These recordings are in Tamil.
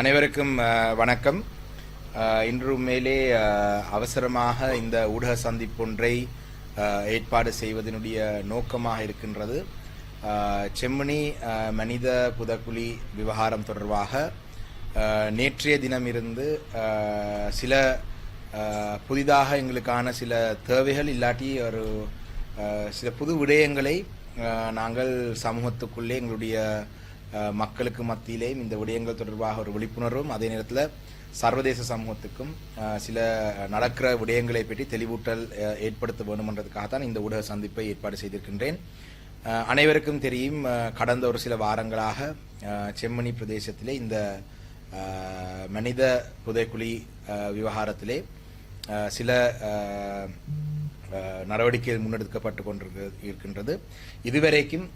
அனைவருக்கும் வணக்கம். இன்று மேலே அவசரமாக இந்த ஊடக சந்திப்பொன்றை ஏற்பாடு செய்வதனுடைய நோக்கமாக இருக்கின்றது. செம்மணி மனித புதக்குழி விவகாரம் தொடர்பாக நேற்றைய தினமிருந்து சில புதிதாக எங்களுக்கான சில தேவைகள் இல்லாட்டி ஒரு சில புது விடயங்களை நாங்கள் சமூகத்துக்குள்ளே எங்களுடைய மக்களுக்கு மத்தியிலேயும் இந்த விடயங்கள் தொடர்பாக ஒரு விழிப்புணர்வும் அதே நேரத்தில் சர்வதேச சமூகத்துக்கும் சில நடக்கிற விடயங்களை பற்றி தெளிவூட்டல் ஏற்படுத்த வேண்டுமென்றதுக்காகத்தான் இந்த ஊடக சந்திப்பை ஏற்பாடு செய்திருக்கின்றேன். அனைவருக்கும் தெரியும் கடந்த ஒரு சில வாரங்களாக செம்மணி பிரதேசத்திலே இந்த மனித புதைக்குழி விவகாரத்திலே சில நடவடிக்கை முன்னெடுக்கப்பட்டு கொண்டிருக்க இருக்கின்றது. இதுவரைக்கும்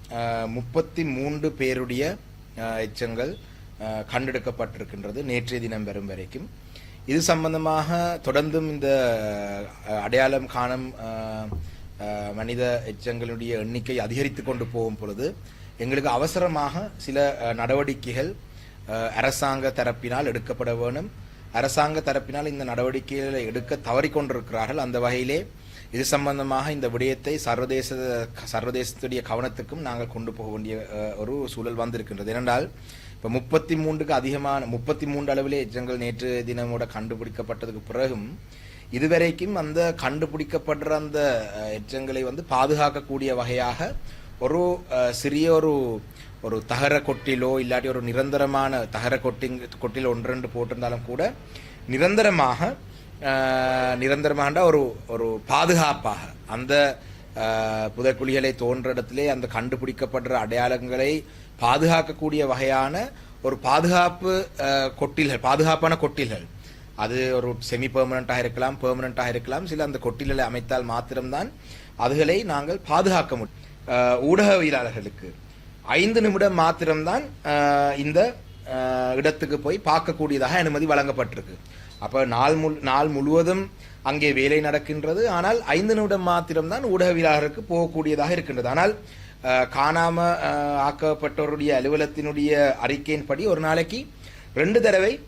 முப்பத்தி மூன்று பேருடைய எச்சங்கள் கண்டெடுக்கப்பட்டிருக்கின்றது நேற்றைய தினம் வரும் வரைக்கும். இது சம்பந்தமாக தொடர்ந்தும் இந்த அடையாளம் காணும் மனித எச்சங்களுடைய எண்ணிக்கை அதிகரித்து கொண்டு போகும் பொழுது எங்களுக்கு அவசரமாக சில நடவடிக்கைகள் அரசாங்க தரப்பினால் எடுக்கப்பட வேணும். அரசாங்க தரப்பினால் இந்த நடவடிக்கைகளை எடுக்க தவறிக்கொண்டிருக்கிறார்கள் அந்த வகையிலே இது சம்பந்தமாக இந்த விடயத்தை சர்வதேச சர்வதேசத்துடைய கவனத்துக்கும் நாங்கள் கொண்டு போக வேண்டிய ஒரு சூழல் வந்திருக்கின்றது. ஏனென்றால் இப்போ முப்பத்தி மூன்றுக்கு அதிகமான முப்பத்தி மூன்று அளவிலே எச்சங்கள் நேற்று தினமோட கண்டுபிடிக்கப்பட்டதுக்கு பிறகும் இதுவரைக்கும் அந்த கண்டுபிடிக்கப்படுற அந்த எச்சங்களை வந்து பாதுகாக்கக்கூடிய வகையாக ஒரு சிறிய ஒரு ஒரு தகர கொட்டிலோ இல்லாட்டி ஒரு நிரந்தரமான தகர கொட்டிங் கொட்டில் ஒன்றெண்டு போட்டிருந்தாலும் கூட நிரந்தரமாக நிரந்தரமாக ஒரு ஒரு பாதுகாப்பாக அந்த புதைக்குழிகளை தோன்ற இடத்திலே அந்த கண்டுபிடிக்கப்படுற அடையாளங்களை பாதுகாக்கக்கூடிய வகையான ஒரு பாதுகாப்பு கொட்டில்கள் பாதுகாப்பான கொட்டில்கள். அது ஒரு செமி பெர்மனண்ட்டாக இருக்கலாம் பெர்மனண்ட்டாக இருக்கலாம். சில அந்த கொட்டில்களை அமைத்தால் மாத்திரம்தான் அதுகளை நாங்கள் பாதுகாக்க முடியும். ஊடகவியலாளர்களுக்கு ஐந்து நிமிடம் மாத்திரம்தான் இந்த இடத்துக்கு போய் பார்க்கக்கூடியதாக அனுமதி வழங்கப்பட்டிருக்கு. அப்போ நாள் முழு நாள் முழுவதும் அங்கே வேலை நடக்கின்றது. ஆனால் ஐந்து நிமிடம் மாத்திரம்தான் ஊடகவியலாளருக்கு போகக்கூடியதாக இருக்கின்றது. ஆனால் காணாம ஆக்கப்பட்டவருடைய அலுவலத்தினுடைய அறிக்கையின்படி ஒரு நாளைக்கு ரெண்டு தடவை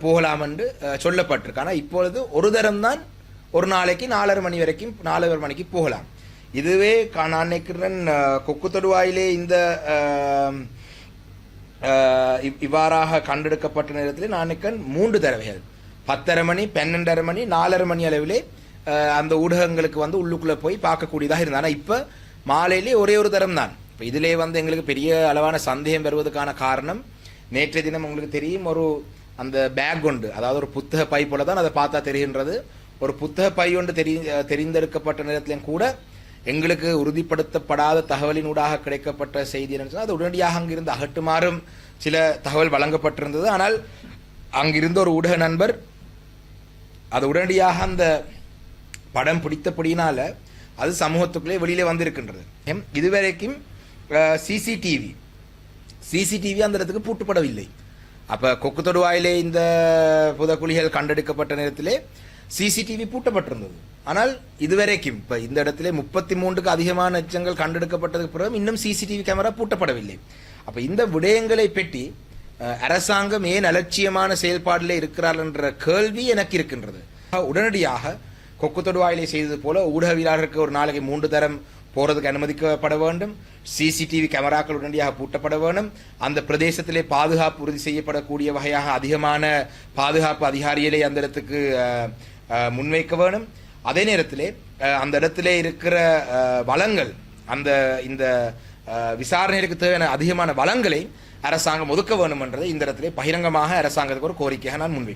போகலாம் என்று சொல்லப்பட்டிருக்கு. ஆனால் இப்பொழுது ஒரு தரம் தான் ஒரு நாளைக்கு நாலரை மணி வரைக்கும் நாலரை மணிக்கு போகலாம். இதுவே கா- நான் நினைக்கிறேன் கொக்கு தொடுவாயிலே இந்த இவ்வாறாக கண்டெடுக்கப்பட்ட நேரத்தில் நானுக்கன் மூன்று தடவைகள் பத்தரை மணி பன்னெண்டரை மணி நாலரை மணி அளவிலே அந்த ஊடகங்களுக்கு வந்து உள்ளுக்குள்ளே போய் பார்க்கக்கூடியதாக இருந்தது ஆனால் இப்போ மாலையிலே ஒரே ஒரு தரம் தான். இப்போ இதிலே வந்து எங்களுக்கு பெரிய அளவான சந்தேகம் வருவதற்கான காரணம் நேற்றைய தினம் உங்களுக்கு தெரியும் ஒரு அந்த பேக் ஒன்று அதாவது ஒரு புத்தக பை போல தான் அதை பார்த்தா தெரிகின்றது. ஒரு புத்தக பை ஒன்று தெரி தெரிந்தெடுக்கப்பட்ட நேரத்திலையும் கூட எங்களுக்கு உறுதிப்படுத்தப்படாத தகவலினூடாக கிடைக்கப்பட்ட செய்தி என்னன்னு சொன்னால் அது உடனடியாக அங்கிருந்து அகட்டுமாறும் சில தகவல் வழங்கப்பட்டிருந்தது. ஆனால் அங்கிருந்த ஒரு ஊடக நண்பர் அது உடனடியாக அந்த படம் பிடித்தபடியினால அது சமூகத்துக்குள்ளே வெளியிலே வந்திருக்கின்றது. இதுவரைக்கும் சிசிடிவி சிசிடிவி அந்த இடத்துக்கு பூட்டப்படவில்லை. அப்போ கொக்கு தொடுவாயிலே இந்த புதக்குழிகள் கண்டெடுக்கப்பட்ட நேரத்திலே சிசிடிவி பூட்டப்பட்டிருந்தது. ஆனால் இதுவரைக்கும் இப்ப இந்த இடத்துல முப்பத்தி மூன்றுக்கு அதிகமான எச்சங்கள் கண்டெடுக்கப்பட்டதுக்கு பிறகு இன்னும் சிசிடிவி கேமரா பூட்டப்படவில்லை. அப்ப இந்த விடயங்களை பற்றி அரசாங்கம் ஏன் அலட்சியமான செயல்பாடிலே இருக்கிறார் என்ற கேள்வி எனக்கு இருக்கின்றது. உடனடியாக கொக்கு தொடுவாயிலை செய்தது போல ஊடகவியலாளருக்கு ஒரு நாளைக்கு மூன்று தரம் போறதுக்கு அனுமதிக்கப்பட வேண்டும். சிசிடிவி கேமராக்கள் உடனடியாக பூட்டப்பட வேண்டும். அந்த பிரதேசத்திலே பாதுகாப்பு உறுதி செய்யப்படக்கூடிய வகையாக அதிகமான பாதுகாப்பு அதிகாரிகளை அந்த இடத்துக்கு முன்வைக்க வேணும். அதே நேரத்திலே அந்த இடத்திலே இருக்கிற வளங்கள் அந்த இந்த விசாரணைகளுக்கு தேவையான அதிகமான வளங்களை அரசாங்கம் ஒதுக்க வேண்டும் என்றதை இந்த இடத்திலே பகிரங்கமாக அரசாங்கத்துக்கு ஒரு கோரிக்கையாக நான் முன்வைக்கிறேன்.